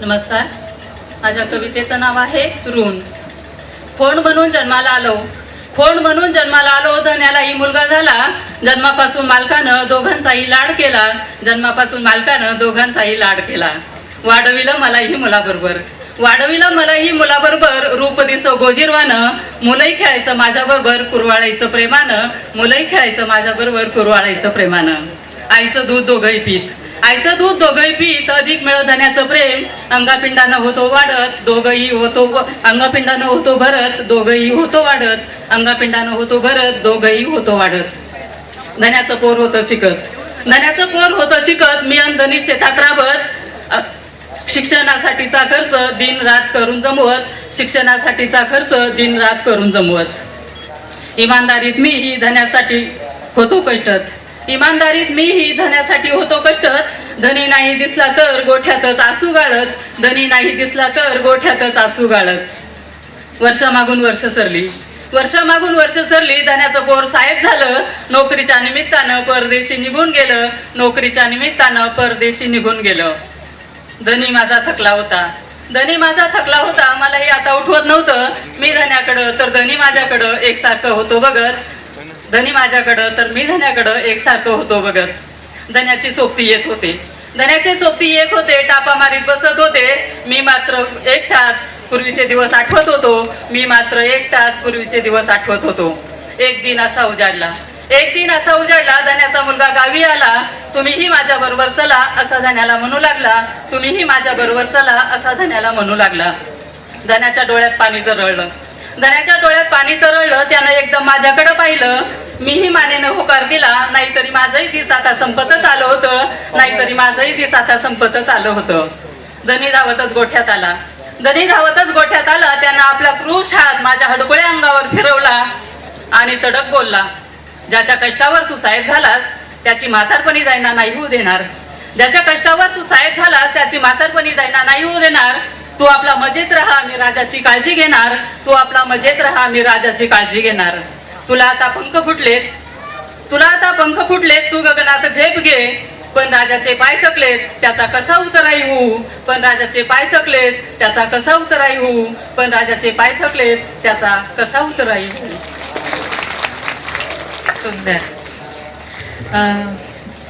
नमस्कार. माझ्या कवितेचं नाव आहे ऋण. खोड म्हणून जन्माला आलो. खोड म्हणून जन्माला आलो धन्यालाही मुलगा झाला. जन्मापासून मालकानं दोघांचाही लाड केला. जन्मापासून मालकानं दोघांचाही लाड केला. वाढविलं मलाही मुलाबरोबर. वाढविलं मलाही मुलाबरोबर रूप दिसो गोजीरवानं. मुलंही खेळायचं माझ्याबरोबर कुरवाळायचं प्रेमानं. मुलंही खेळायचं माझ्याबरोबर कुरवाळायचं प्रेमानं. आईचं दूध दोघंही पीत. आईचं दूध दोघंही पीत अधिक मिळवण्याचं प्रेम अंगापिंडानं होतो वाढत दोघंही होतो अंगापिंडानं होतो भरत दोघंही होतो वाढत. अंगापिंडानं होतो भरत दोघंही होतो वाढत. धन्याचं पोर होतं शिकत. धन्याचं पोर होतं शिकत मी अंधनी शेतात राबत. शिक्षणासाठीचा खर्च दिन रात करून जमवत. शिक्षणासाठीचा खर्च दिन रात करून जमवत. इमानदारीत मीही धन्यासाठी होतो कष्टत. इमानदारीत मीही धन्यासाठी होतो कष्टत धनी नाही दिसला तर गोठ्यातच आसू गाळत. धनी नाही दिसला तर गोठ्यातच आसू गाळत. वर्षामागून वर्ष सरली. वर्षामागून वर्ष सरली धन्याचं पोर साहेब झालं. नोकरीच्या निमित्तानं परदेशी निघून गेलं. नोकरीच्या निमित्तानं परदेशी निघून गेलं. धनी माझा थकला होता. धनी माझा थकला होता. मलाही आता उठवत नव्हतं. मी धन्याकडं तर धनी माझ्याकडं एकसारखं होतो बघत. धनी माझ्याकडं तर मी धन्याकडं एकसारखं होतो बघत. धन्याची सोबती येत होते. धन्याचे सोबती येत होते टापा मारीत बसत होते. मी मात्र एक तास पूर्वीचे दिवस आठवत होतो. मी मात्र एक तास पूर्वीचे दिवस आठवत होतो. एक दिन असा उजाडला. एक दिन असा उजाडला धन्याचा मुलगा गावी आला. तुम्हीही माझ्या बरोबर चला असा धन्याला म्हणू लागला. तुम्हीही माझ्या बरोबर चला असा धन्याला म्हणू लागला. धन्याच्या डोळ्यात पाणी तरळलं. धन्याच्या डोळ्यात पाणी तरळलं त्यानं एकदम माझ्याकडे पाहिलं. मीही मानेनं होकार दिला नाहीतरी माझंही दिस आता संपतच आलं होतं. नाहीतरी माझंही दिस आता संपतच आलं होतं. धनी धावतच गोठ्यात आला. धनी धावतच गोठ्यात आला त्यानं आपला क्रूश हात माझ्या हडकुळ्या अंगावर फिरवला आणि तडक बोलला ज्याच्या कष्टावर तू साहेब झालास त्याची म्हातारपणी जायना नाही होऊ देणार. ज्याच्या कष्टावर तू साहेब झालास त्याची म्हातारपणी जायना नाही होऊ देणार. तू आपला मजेत राहा मी राजाची काळजी घेणार. तू आपला मजेत राहा मी राजाची काळजी घेणार. तुला आता पंख फुटलेत. तुला आता पंख फुटलेत. तू गगनात झेप घे. पण राजाचे पाय थकलेत त्याचा कसा उतराई होऊ? पण राजाचे पाय थकलेत त्याचा कसा उतराई होऊ? पण राजाचे पाय थकलेत त्याचा कसा उतराई होऊ? सुंदर.